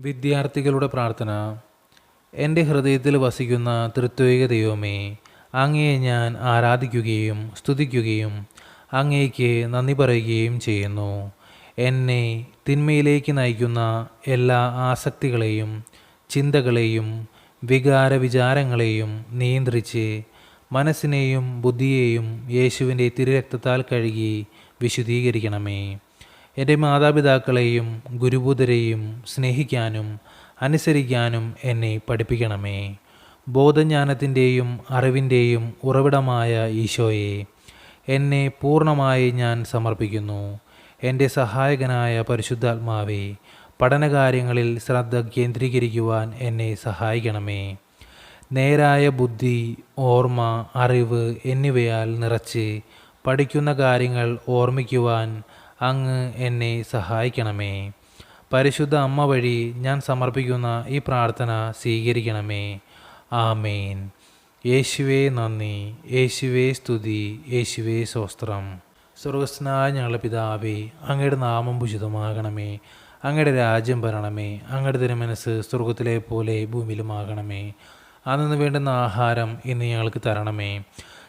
വിദ്യാർത്ഥികളുടെ പ്രാർത്ഥന. എന്റെ ഹൃദയത്തിൽ വസിക്കുന്ന തൃത്വിക ദൈവമേ അങ്ങയെ ഞാൻ ആരാധിക്കുകയും സ്തുതിക്കുകയും അങ്ങേക്ക് നന്ദി പറയുകയും ചെയ്യുന്നു. എന്നെ തിന്മയിലേക്ക് നയിക്കുന്ന എല്ലാ ആസക്തികളെയും ചിന്തകളെയും വികാര വിചാരങ്ങളെയും നിയന്ത്രിച്ച് മനസ്സിനെയും ബുദ്ധിയെയും യേശുവിന്റെ തിരുരക്തത്താൽ കഴുകി വിശുദ്ധീകരിക്കണമേ. എന്റെ മാതാപിതാക്കളെയും ഗുരുബുധരെയും സ്നേഹിക്കാനും അനുസരിക്കാനും എന്നെ പഠിപ്പിക്കണമേ. ബോധജ്ഞാനത്തിന്റെയും അറിവിന്റെയും ഉറവിടമായ ഈശോയെ എന്നെ പൂർണമായി ഞാൻ സമർപ്പിക്കുന്നു. എന്റെ സഹായകനായ പരിശുദ്ധാത്മാവെ പഠനകാര്യങ്ങളിൽ ശ്രദ്ധ കേന്ദ്രീകരിക്കുവാൻ എന്നെ സഹായിക്കണമേ. നേരായ ബുദ്ധി ഓർമ്മ അറിവ് എന്നിവയാൽ നിറച്ച് പഠിക്കുന്ന കാര്യങ്ങൾ ഓർമ്മിക്കുവാൻ അങ്ങ് എന്നെ സഹായിക്കണമേ. പരിശുദ്ധ അമ്മ വഴി ഞാൻ സമർപ്പിക്കുന്ന ഈ പ്രാർത്ഥന സ്വീകരിക്കണമേ. ആമേൻ. യേശുവേ നന്ദി. യേശുവേ സ്തുതി. യേശുവേ സ്വസ്ത്രം സ്വർഗസ്നായ ഞങ്ങളുടെ പിതാവേ അങ്ങയുടെ നാമം ഭുഷിതമാകണമേ അങ്ങയുടെ രാജ്യം ഭരണമേ അങ്ങയുടെ തിരുമനസ് സ്വർഗത്തിലെ പോലെ ഭൂമിയിലുമാകണമേ. അന്നു വേണ്ടുന്ന ആഹാരം ഇന്ന് ഞങ്ങൾക്ക് തരണമേ.